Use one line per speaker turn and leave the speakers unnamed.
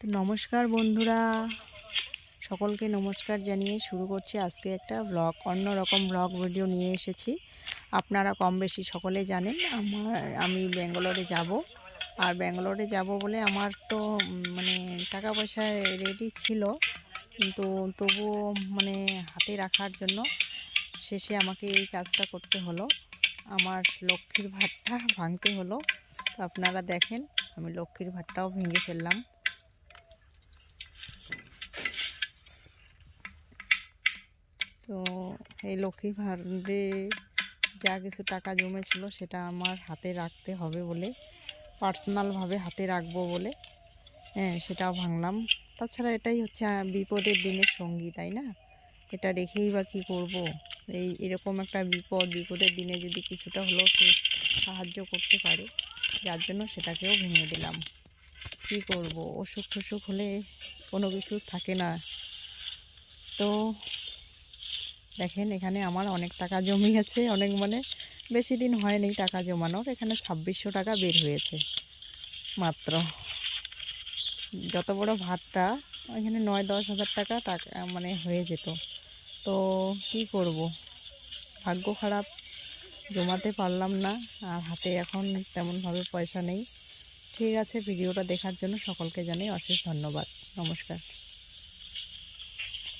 তো নমস্কার বন্ধুরা। সকলকে নমস্কার জানিয়ে শুরু করছি আজকে একটা ব্লগ অন্য রকম ব্লগ ভিডিও নিয়ে এসেছি। আপনারা কম বেশি সকলে জানেন, আমার, আমি ব্যাঙ্গালোরে যাব। আর ব্যাঙ্গালোরে যাব বলে আমার তো মানে টাকা পয়সা রেডি ছিল। কিন্তু তবুও মানে হাতে রাখার জন্য শেষে আমাকে এই কাজটা করতে হলো। আমার লক্ষ্মীর ভাতটা ভাঙতে হলো। আপনারা দেখেন, আমি লক্ষ্মীর ভাতটাও ভেঙে ফেললাম। তো এই লক্ষ্মীর ভাণ্ডে যা কিছু টাকা জমেছিল সেটা আমার হাতে রাখতে হবে বলে, পার্সোনালভাবে হাতে রাখব বলে হ্যাঁ সেটাও ভাঙলাম। তাছাড়া এটাই হচ্ছে বিপদের দিনের সঙ্গী, তাই না? এটা রেখেই বা কী করব? এই এরকম একটা বিপদ, বিপদের দিনে যদি কিছুটা হলেও সে সাহায্য করতে পারে, যার জন্য সেটাকেও ভেঙে দিলাম। কী করব? অসুখ টসুখ হলে কোনো কিছু থাকে না। তো দেখেন, এখানে আমার অনেক টাকা জমি আছে অনেক মানে বেশি দিন হয়নি টাকা জমানোর। এখানে ছাব্বিশশো টাকা বের হয়েছে মাত্র। যত বড় ভাতটা, এখানে নয়, দশ হাজার টাকা টাকা মানে হয়ে যেত। তো কি করব? ভাগ্য খারাপ, জমাতে পারলাম না, আর হাতে এখন তেমনভাবে পয়সা নেই। ঠিক আছে, ভিডিওটা দেখার জন্য সকলকে জানাই অশেষ ধন্যবাদ। নমস্কার।